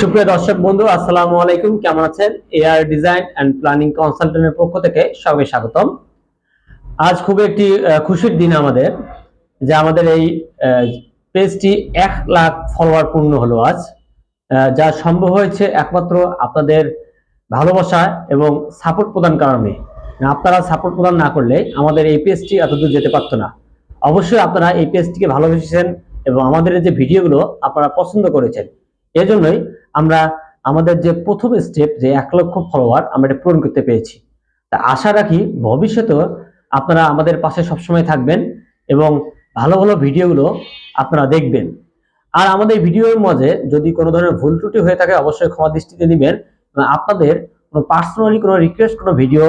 সুপ্রিয় দর্শক বন্ধু, আসসালামু আলাইকুম। কেমন আছেন? এআর ডিজাইন এন্ড প্ল্যানিং কনসালটেন্টের পক্ষ থেকে সবাই স্বাগতম। আজ খুব একটি খুশির দিন আমাদের, যে আমাদের এই পেজটি এক লাখ ফলোয়ার পূর্ণ হলো আজ। যা সম্ভব হয়েছে একমাত্র আপনাদের ভালোবাসা এবং সাপোর্ট প্রদান কারণে। আপনারা সাপোর্ট প্রদান না করলে আমাদের এই পেজটি এতদূর যেতে পারতো না। অবশ্যই আপনারা এই পেজটিকে ভালোবেসেছেন এবং আমাদের যে ভিডিওগুলো আপনারা পছন্দ করেছেন এজন্যই আমরা আমাদের যে প্রথম স্টেপ যে এক লক্ষ ফলোয়ার আমরা এটা পূরণ করতে পেরেছি। তা আশা রাখি ভবিষ্যতেও আপনারা আমাদের পাশে সবসময় থাকবেন এবং ভালো ভালো ভিডিওগুলো আপনারা দেখবেন। আর আমাদের ভিডিওর মাঝে যদি কোনো ধরনের ভুল ত্রুটি হয়ে থাকে, অবশ্যই ক্ষমা দৃষ্টিতে এবং আপনাদের কোনো পার্সোনালি কোনো রিকোয়েস্ট কোনো ভিডিও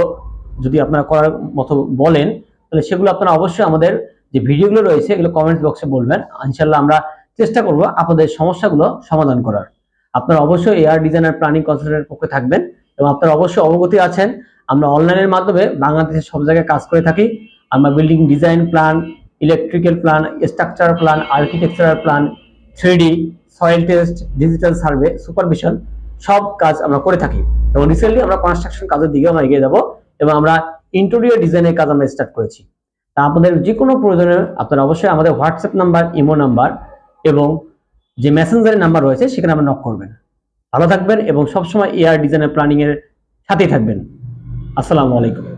যদি আপনারা করার মতো বলেন, তাহলে সেগুলো আপনারা অবশ্যই আমাদের যে ভিডিওগুলো রয়েছে, এগুলো কমেন্ট বক্সে বলবেন। ইনশাল্লাহ আমরা চেষ্টা করব আপনাদের সমস্যাগুলো সমাধান করার। আপনারা অবশ্যই এয়ার ডিজাইনার প্ল্যানিং কনসালটেন্টের পক্ষে থাকবেন এবং আপনারা অবশ্যই অবগতি আছেন। আমরা অনলাইনের মাধ্যমে বাংলাদেশের সব জায়গায় কাজ করে থাকি। আমরা building design plan electrical plan structure plan architectural plan three D soil test digital survey supervision সব কাজ আমরা করে থাকি। এবং রিসেন্টলি আমরা কনস্ট্রাকশন কাজের দিকে আমরা এগিয়ে যাব এবং আমরা ইন্টেরিয়র ডিজাইনের কাজ আমরা স্টার্ট করেছি। তা আপনাদের যে কোনো প্রয়োজনে আপনারা অবশ্যই আমাদের হোয়াটসঅ্যাপ নাম্বার ইমো নাম্বার এবং যে মেসেঞ্জারের নাম্বার রয়েছে, সেখানে আমরা নক করবেন। ভালো থাকবেন এবং সবসময় এয়ার ডিজাইনের প্ল্যানিং এর সাথেই থাকবেন। আসসালামু আলাইকুম।